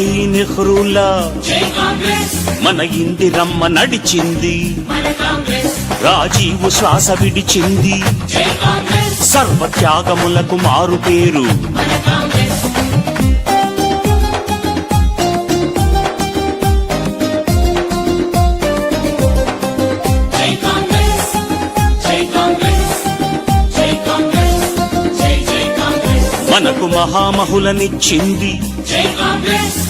గాంధీ నెహ్రూలా? మన ఇందిరమ్మ నడిచింది. మన రాజీవు శ్వాస విడిచింది. సర్వ త్యాగములకు మారు పేరు. మనకు మహామహులనిచ్చింది. జై కాంగ్రెస్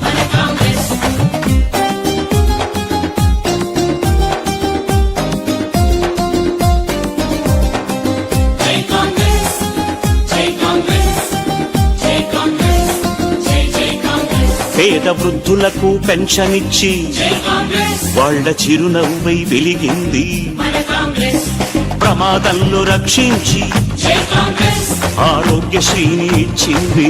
పేద వృద్ధులకు పెన్షన్ ఇచ్చి వాళ్ళ చిరునవ్వై వెలిగింది. ప్రమాదంలో రక్షించి ఆరోగ్యశ్రీని ఇచ్చింది.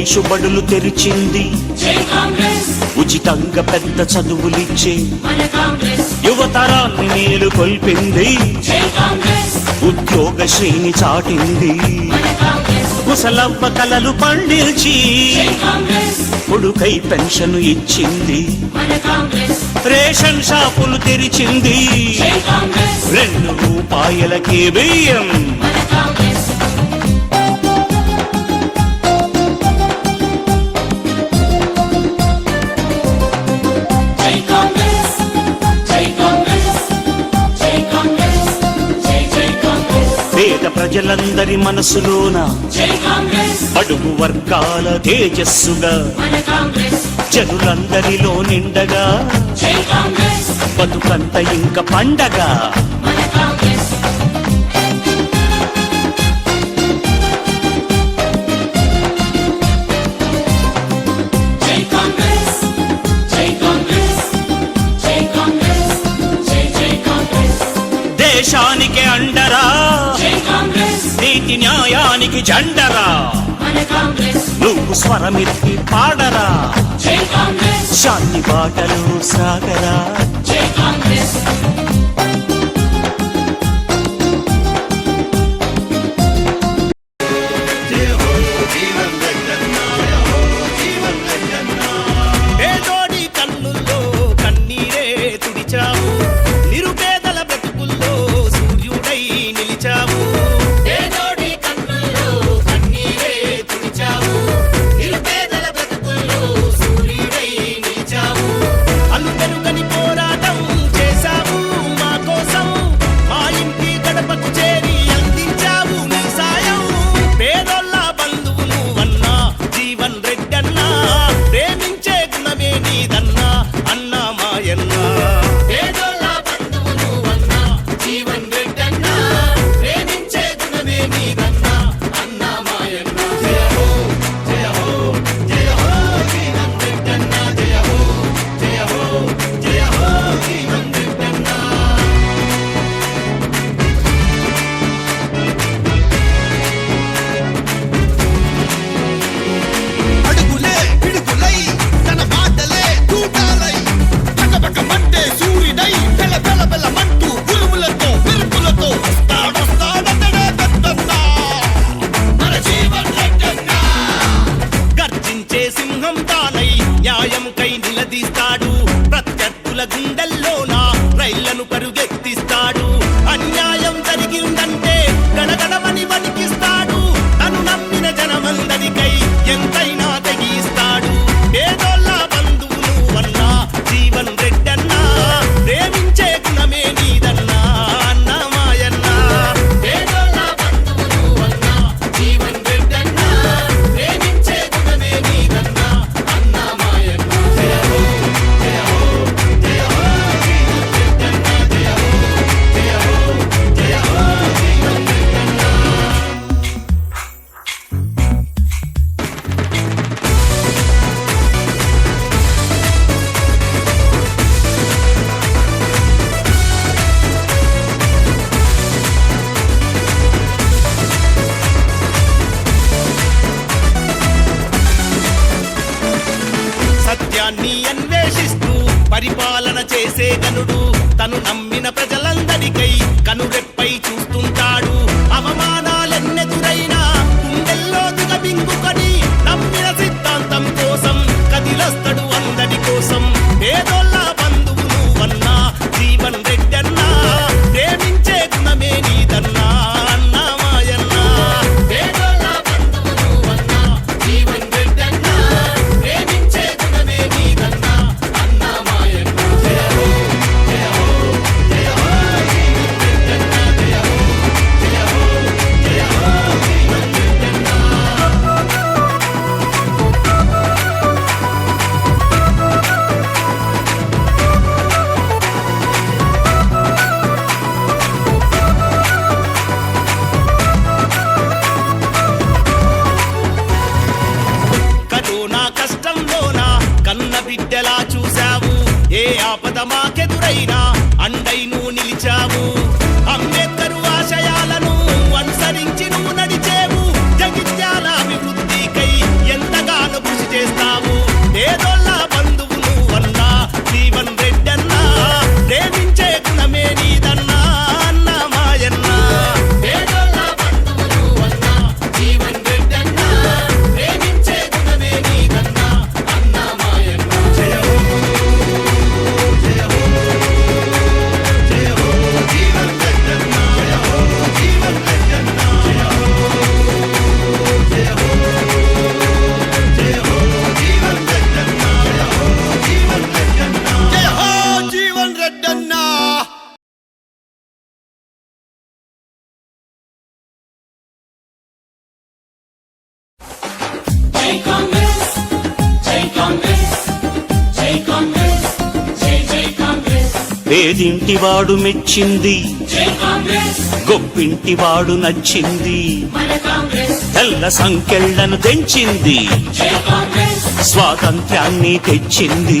ఇంగ్లీషు బడులు తెరిచింది. ఉచితంగా పెద్ద చదువులిచ్చే. యువతరాన్ని మేలు కొల్పింది. ఉద్యోగ శ్రేణి చాటింది. ముసలవ్వ కలలు కాంగ్రెస్. కొడుకై పెన్షన్ ఇచ్చింది. రేషన్ షాపులు తెరిచింది. రెండు రూపాయలకే బియ్యం. ప్రజలందరి మనసులోన అడుగు వర్గాల తేజస్సుగా జనులందరిలో నిండగా బతుకంత ఇంక పండగ మన కాంగ్రెస్. న్యాయానికి జెండరా? నువ్వు స్వరమిత్తి పాడరా? శాంతి బాటలు సాగరా? ప్రజలందరికై కనురె పేదింటి వాడు మెచ్చింది. గొప్పింటి వాడు నచ్చింది. తెల్ల సంకెళ్ళను తెంచింది. స్వాతంత్ర్యాన్ని తెచ్చింది.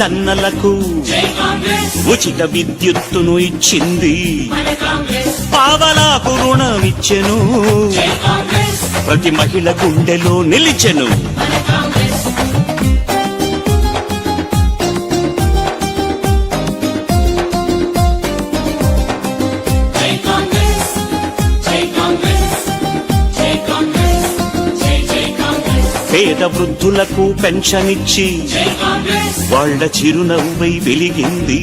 టన్నులకు ఉచిత విద్యుత్తును ఇచ్చింది. పావలాకు రుణం ప్రతి మహిళ గుండెలో నిలిచెను. వృద్ధులకు పెన్షనిచ్చి వాళ్ళ చిరునవ్వై వెలిగింది.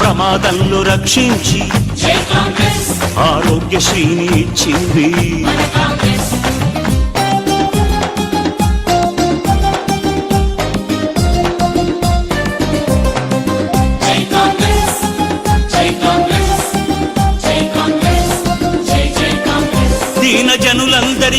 ప్రమాదంలో రక్షించి ఆరోగ్యశ్రీని ఇచ్చింది.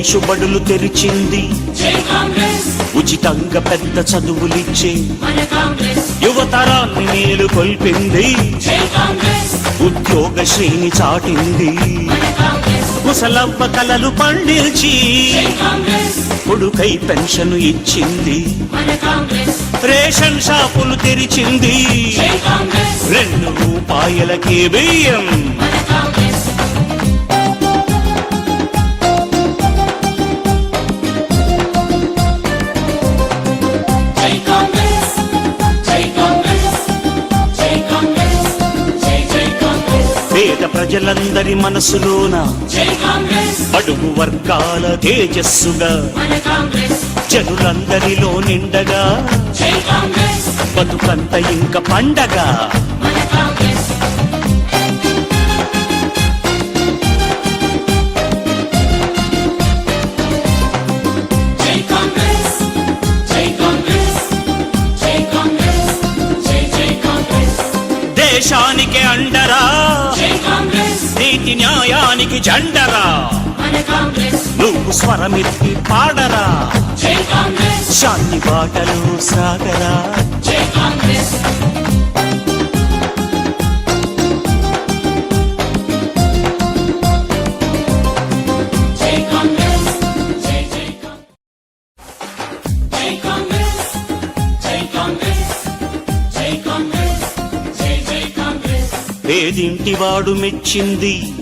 ఇంగ్లీషు బడులు తెరిచింది. ఉచితంగా పెద్ద చదువులిచ్చే యువతరాన్ని మేలు కొల్పింది. ఉద్యోగ శ్రేణి చాటింది. మన ముసలవ్వ కలలు పండించి కొడుకై పెన్షన్ ఇచ్చింది. రేషన్ షాపులు తెరిచింది. రెండు రూపాయలకే బియ్యం ప్రజలందరి మనసులోన అడుగు వర్గాల తేజస్సుగా జనులందరిలో నిండగా బతుకంత ఇంక పండగ మన కాంగ్రెస్. నీతి న్యాయానికి జెండరా? నువ్వు స్వరమిత్తి పాడరా? శాంతి బాటలు సాగరా? పేదింటి వాడు మెచ్చింది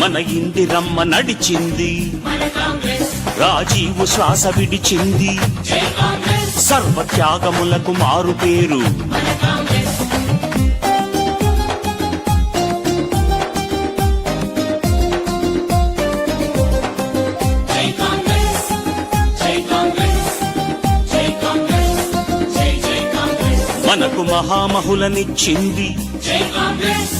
మన ఇందిరమ్మ నడిచింది. రాజీవు శ్వాస విడిచింది. సర్వ త్యాగములకు మారు పేరు. మనకు మహామహులనిచ్చింది. జై కాంగ్రెస్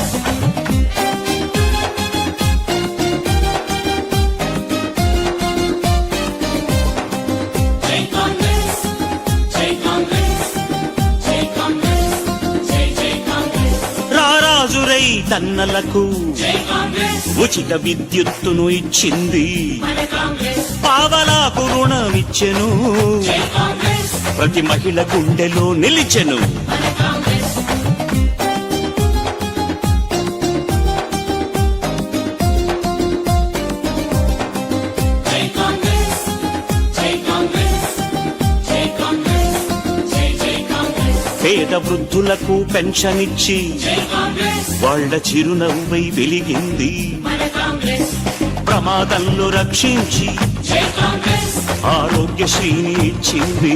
తన్నలకు ఉచిత విద్యుత్తును ఇచ్చింది. పావలాకు రుణం ఇచ్చెను ప్రతి మహిళ గుండెలో నిలిచెను. పేద వృద్ధులకు పెన్షన్ ఇచ్చి వాళ్ళ చిరునవ్వై వెలిగింది. ప్రమాదంలో రక్షించి ఆరోగ్యశ్రీని ఇచ్చింది.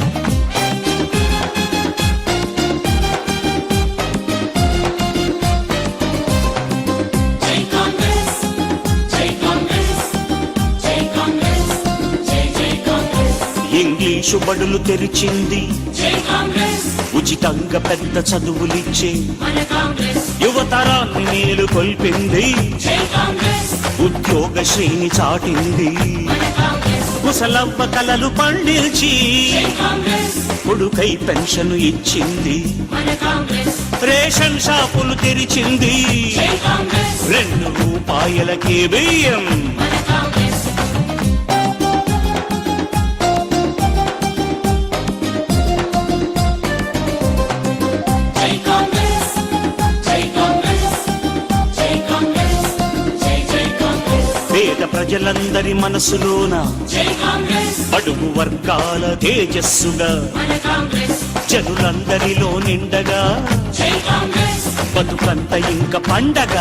దేశ బడులు తెరిచింది ఉచితంగా పెద్ద చదువులిచ్చే యువతరాన్ని మేలు కొల్పింది. ఉద్యోగ శ్రేణి చాటింది. ముసలవ్వ కలలు పండించి కొడుకై పెన్షన్ ఇచ్చింది. రేషన్ షాపులు తెరిచింది. రెండు రూపాయలకే బియ్యం. అందరి మనసులోన అడుగు వర్గాల తేజస్సుగా జనులందరిలో నిండగా బతుకంత ఇంక పండగ.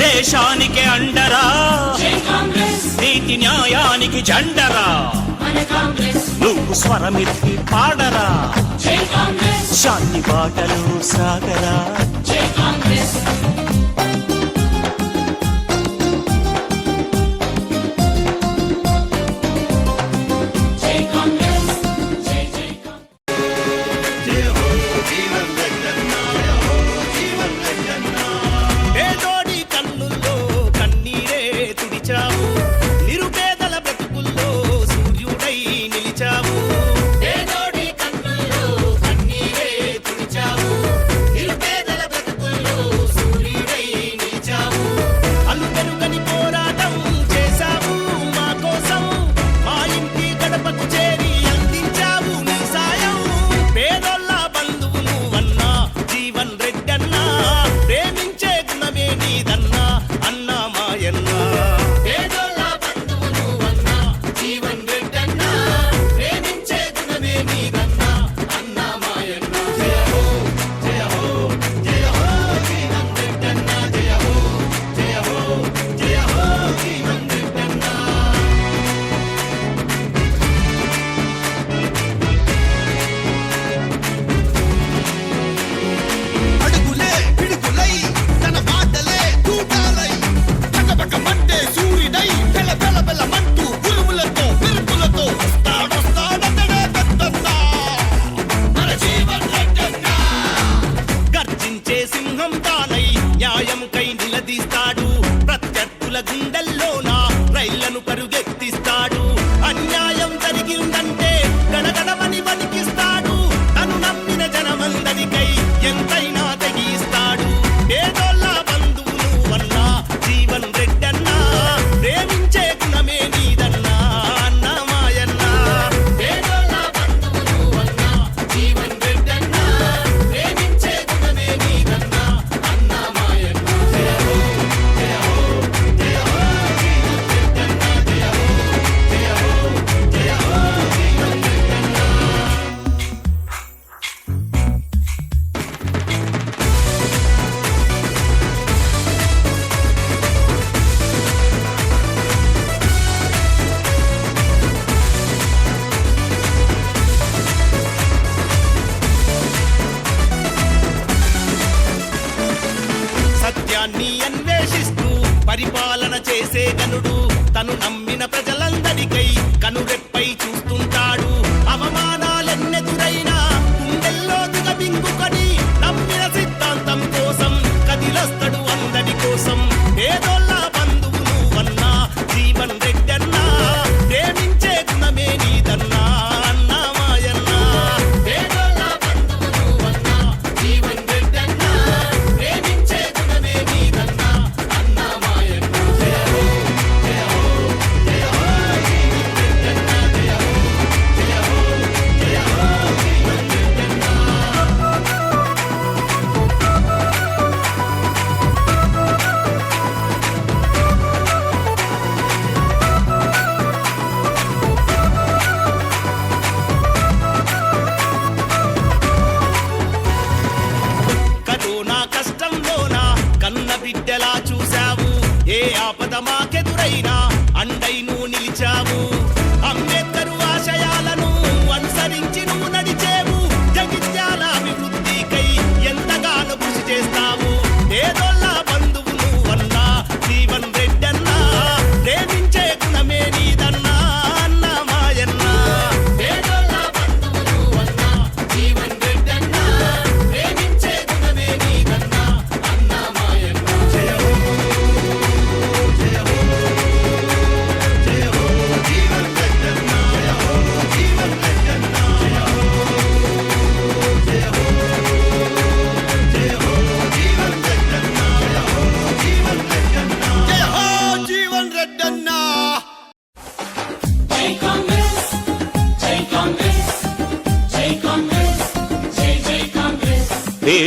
దేశా నీతి న్యాయానికి జండరా? నువ్వు స్వరమిత్తి పాడరా? శాంతి పాటలు సాగరా?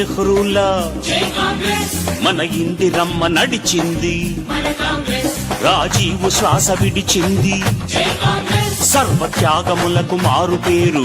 నెహ్రూలా. మన ఇందిరమ్మ నడిచింది. రాజీవు శ్వాస విడిచింది. సర్వత్యాగములకు మారు పేరు.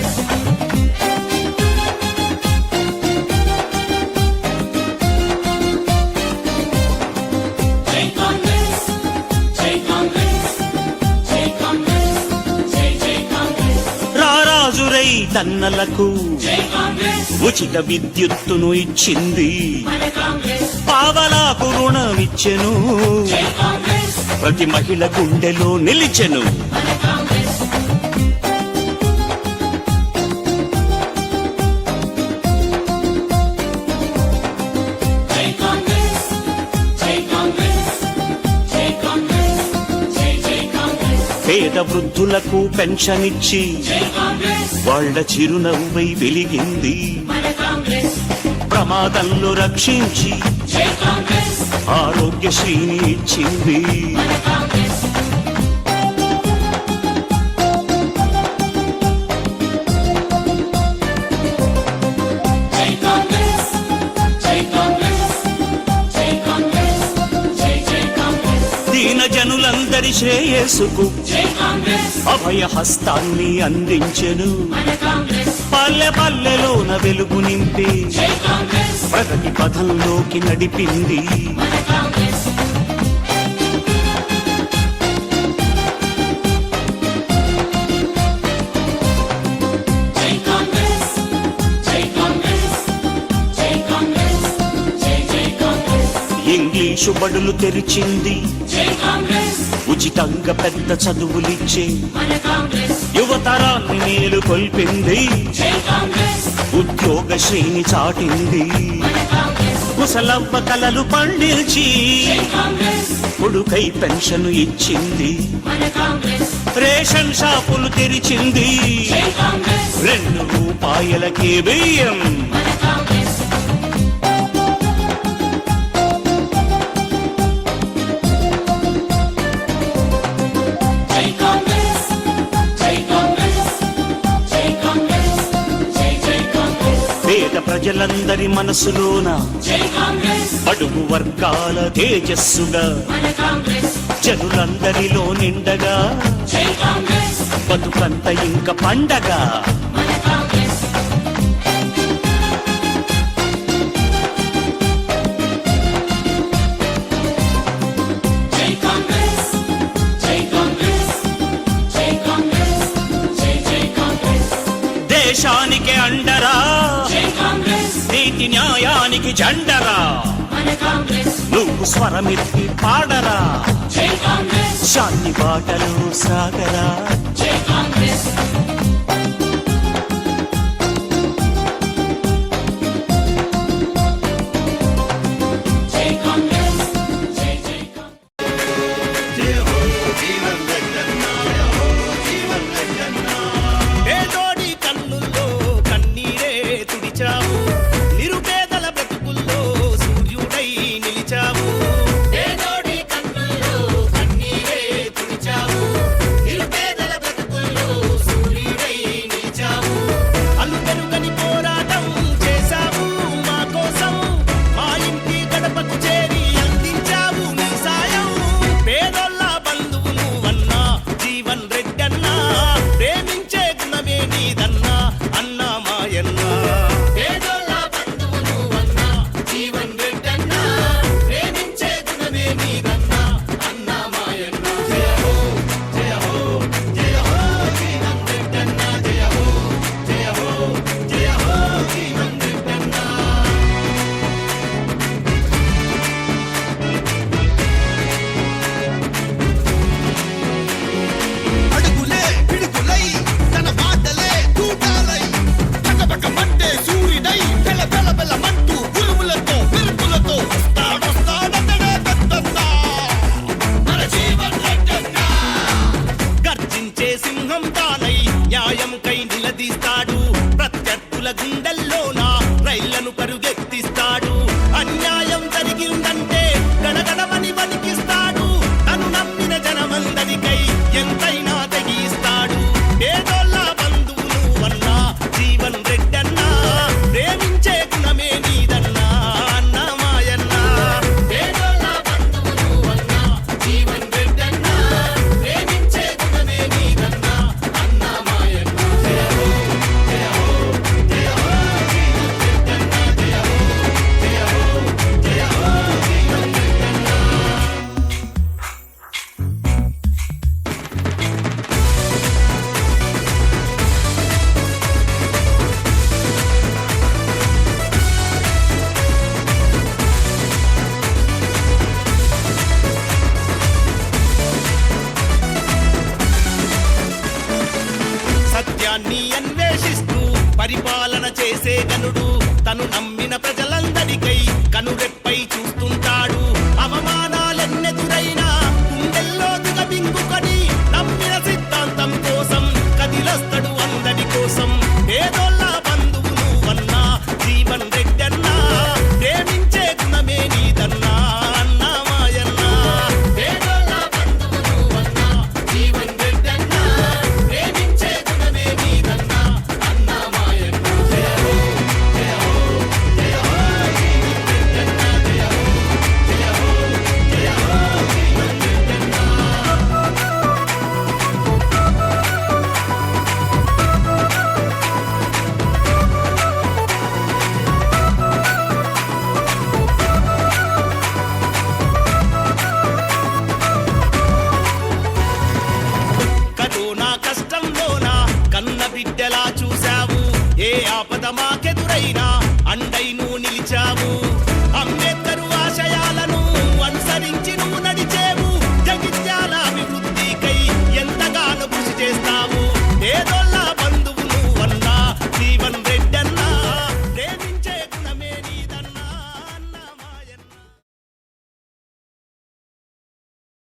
తన్నలకు ఉచిత విద్యుత్తును ఇచ్చింది. పావలాకు రుణమిచ్చెను. ప్రతి మహిళ గుండెలో నిలిచెను. పేద వృద్ధులకు పెన్షన్ ఇచ్చి వాళ్ళ చిరునవ్వై వెలిగింది. ప్రమాదంలో రక్షించి ఆరోగ్యశ్రీని ఇచ్చింది. దీన జనులందరి శ్రేయస్సుకు అభయ హస్తాన్ని అందించెను. పల్లె పల్లెలోన వెలుగు నింపి. ప్రగతి పథంలోకి నడిపింది. ఇంగ్లీషు బడులు తెరిచింది. ఉచితంగా పెద్ద చదువులిచ్చే యువతరాన్ని మేలు కొల్పింది. ఉద్యోగ శ్రేణి చాటింది. ముసలవ్వ కలలు పండిల్చి కొడుకై పెన్షన్ ఇచ్చింది. రేషన్ షాపులు తెరిచింది. రెండు రూపాయలకే బియ్యం. ప్రజలందరి మనసులోన అడుగు వర్గాల తేజస్సుగా జనులందరిలో నిండగా బతుకంత ఇంక పండగ న్యాయానికి జెండరా? నువ్వు స్వరమెత్తి పాడరా? శాంతి బాటలు సాగరా?